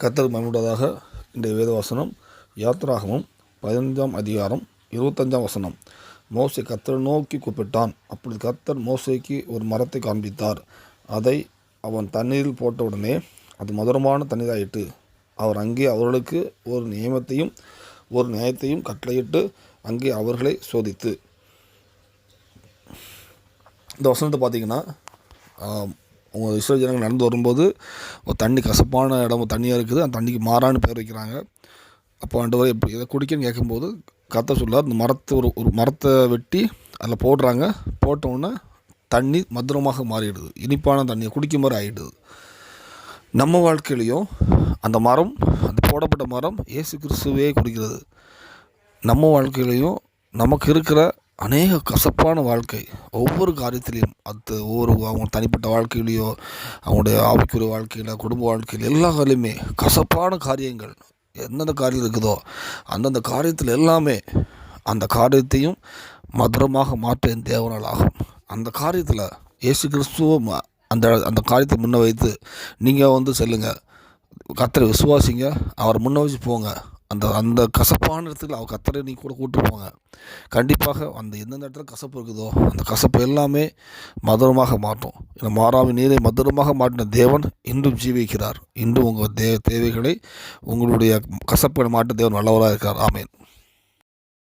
கர்த்தர் இந்த இன்றைய வேதவசனம் யாத்ராகமும் பதினஞ்சாம் அதிகாரம் இருபத்தஞ்சாம் வசனம். மோசை கத்தர் நோக்கி கூப்பிட்டான். அப்படி கர்த்தர் மோசைக்கு ஒரு மரத்தை காண்பித்தார். அதை அவன் தண்ணீரில் போட்டவுடனே அது மதுரமான தண்ணீராயிட்டு அவர் அங்கே அவர்களுக்கு ஒரு நியமத்தையும் ஒரு நியாயத்தையும் கட்டளையிட்டு அங்கே அவர்களை சோதித்து. இந்த வசனத்தை பார்த்தீங்கன்னா உங்கள் இஸ்ரோ ஜனங்கள் நடந்து வரும்போது ஒரு தண்ணி கசப்பான இடம் தண்ணியாக இருக்குது. அந்த தண்ணிக்கு மாறான்னு பேர் வைக்கிறாங்க. அப்போ ஆண்டவர் எப்படி இதை குடிக்கன்னு கேட்கும்போது கத்த சொல்லார் இந்த மரத்தை ஒரு ஒரு மரத்தை வெட்டி அதில் போடுறாங்க. போட்டவுடனே தண்ணி மதுரமாக மாறிடுது. இனிப்பான தண்ணியை குடிக்க மாதிரி ஆகிடுது நம்ம வாழ்க்கையிலையும் அந்த மரம் அந்த போடப்பட்ட மரம் இயேசு கிறிஸ்துவே குடிக்கிறது. நம்ம வாழ்க்கையிலையும் நமக்கு இருக்கிற அநேக கசப்பான வாழ்க்கை. ஒவ்வொரு காரியத்திலையும் அது ஒவ்வொரு அவங்க தனிப்பட்ட வாழ்க்கையிலையோ அவங்களுடைய ஆவிக்குரிய வாழ்க்கையில் குடும்ப வாழ்க்கையில் எல்லா காரியமே கசப்பான காரியங்கள். எந்தெந்த காரியம் இருக்குதோ அந்தந்த காரியத்தில் எல்லாமே அந்த காரியத்தையும் மதுரமாக மாற்ற என் தேவனால் ஆகும். அந்த காரியத்தில் இயேசு கிறிஸ்துவும் அந்த அந்த காரியத்தை முன்ன வைத்து நீங்கள் வந்து செல்லுங்கள் கத்தரை விசுவாசிங்க. அவரை முன்ன வச்சு போங்க. அந்த அந்த கசப்பான இடத்துல அவள் கத்தரை நீ கூட கூட்டு கண்டிப்பாக அந்த எந்தெந்த இடத்துல கசப்பு இருக்குதோ அந்த கசப்பு எல்லாமே மதுரமாக மாற்றும் இந்த மாறாவி நீரை மதுரமாக மாட்டின தேவன் இன்றும் ஜீவிக்கிறார். இன்றும் உங்கள் தே தேவைகளை உங்களுடைய கசப்பை மாட்ட தேவன் நல்லவராக இருக்கார் ஆமேன்.